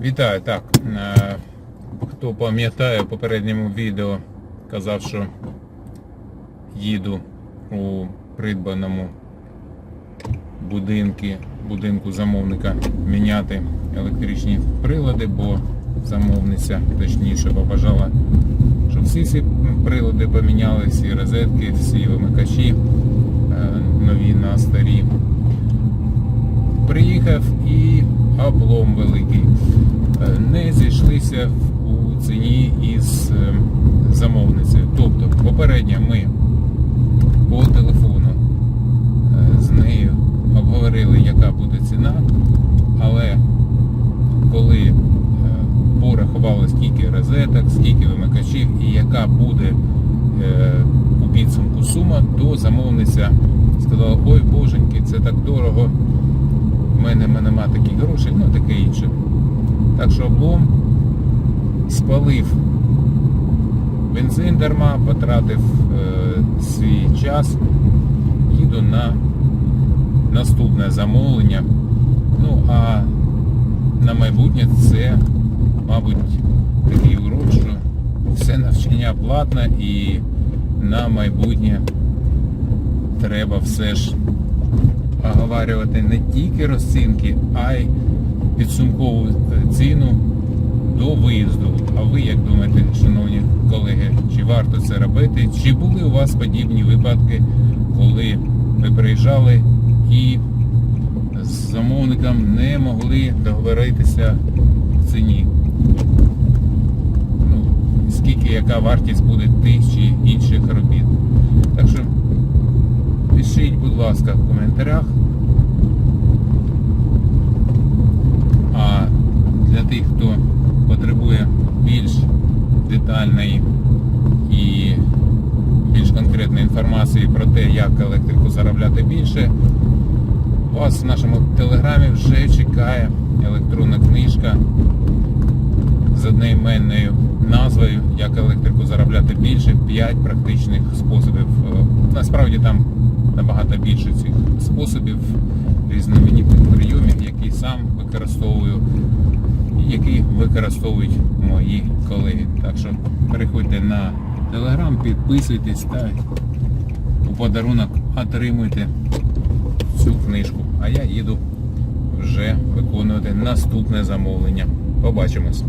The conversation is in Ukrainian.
Вітаю, так. е, Хто пам'ятає, в попередньому відео казав, що їду у придбаному будинку, будинку замовника міняти електричні прилади, бо замовниця точніше побажала, щоб всі ці прилади поміняли, всі розетки, всі вимикачі е, нові на старі. Приїхав облом великий. Е, Не зійшлися у ціні із е, замовницею. Тобто, попередньо ми по телефону е, з нею обговорили, яка буде ціна, але коли порахували, скільки розеток, скільки вимикачів і яка буде у підсумку сума, то замовниця сказала, ой боженьки, це так дорого, Так що облом спалив бензин дарма, потратив е, свій час, їду на наступне замовлення. Ну а на майбутнє це, мабуть, такий урок, що все навчання платне і на майбутнє треба все ж оговарювати не тільки розцінки, а й підсумкову е, ціну до виїзду. А ви як думаєте, шановні колеги, чи варто це робити? Чи були у вас подібні випадки, коли ви приїжджали і з замовником не могли договоритися в ціні? Ну, скільки яка вартість буде тих чи інших робіт? Так що пишіть, будь ласка, в коментарях. А для тих, хто потребує більш детальної і більш конкретної інформації про те, як електрику заробляти більше, вас в нашому телеграмі вже чекає електронна книжка з одноіменною назвою Як електрику заробляти більше 5 практичних способів. Е, Насправді там набагато більше цих способів, різноманітних прийомів, які сам використовую, які використовують мої колеги. Так що переходьте на телеграм, підписуйтесь та у подарунок отримуйте цю книжку. А я їду вже виконувати наступне замовлення. Побачимось.